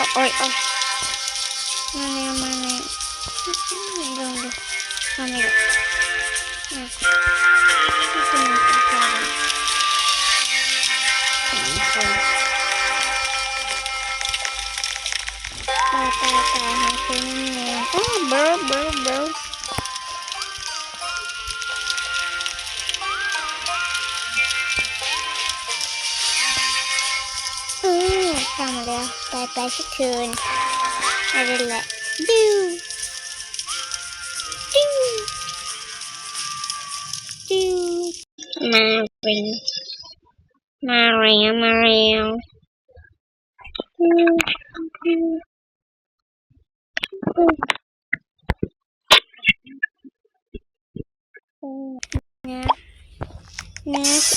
เอาโอ้ยโเข้ามาแล้วไปไปสักคืนอะไรแหละดิวดิวดิวมาเร็วมาเร็วมาเร็วดิวดิวดิวโอ้เนื้อเนื้อเส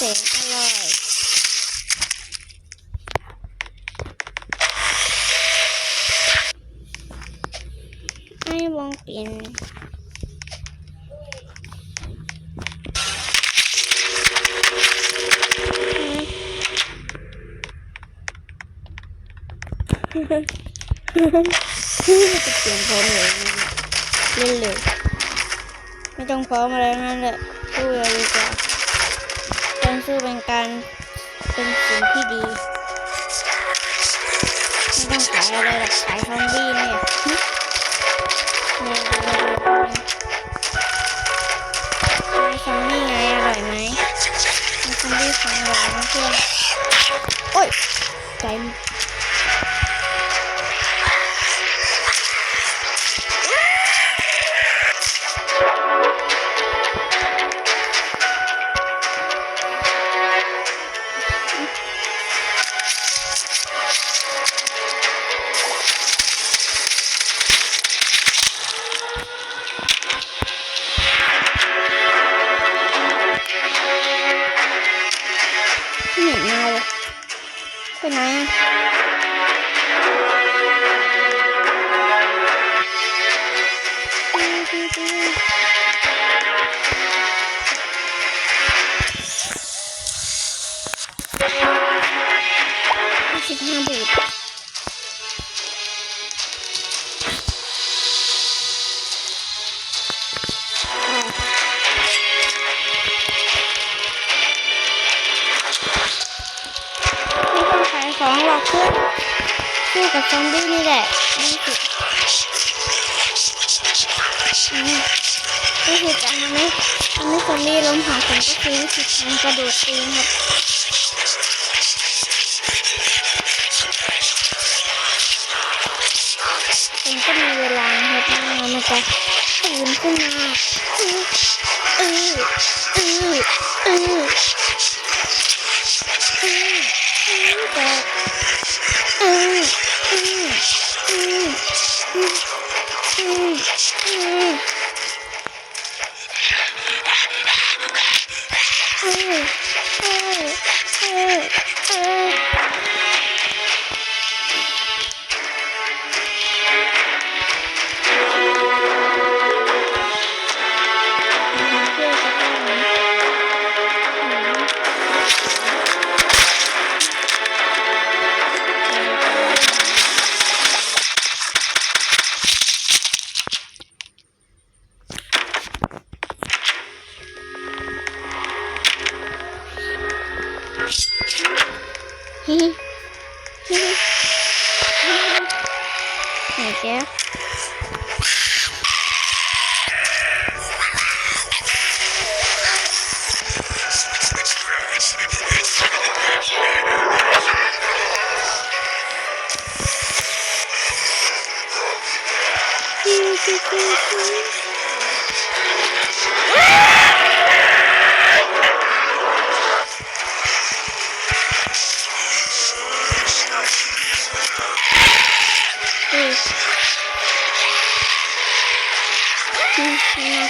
ร่อย ให้วง เปลี่ยนจะเปลี่ยนพร้อมเลยเล่นเลย ไม่ต้องพร้อมอะไรนั่นแหละสู้เลยดีกว่าการสู้เป็นการเป็นสิ่งที่ดี ไม่ต้องขายอะไรหรอกขายซอมบี้เนี่ย ไอ้ซอมบี้ของอร่อยนะเพื่อนโอ้ยใจ ไปไหนะสิบห้าบูท ของหรอกเพื่อนสู้กับซอมบี้นี่แหละนี่คือนี่คือการทำให้ทำให้ซอมบี้ล้มหาผมก็คือวิธีการกระโดดตีครับผมก็มีเวลานะครับแล้วมันจะตื่นขึ้นมาอืออืออือ อือไห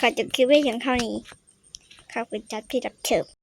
ขอจบคลิปไว้เพียงเท่านี้ขอบคุณจัดพี่รับเชิญ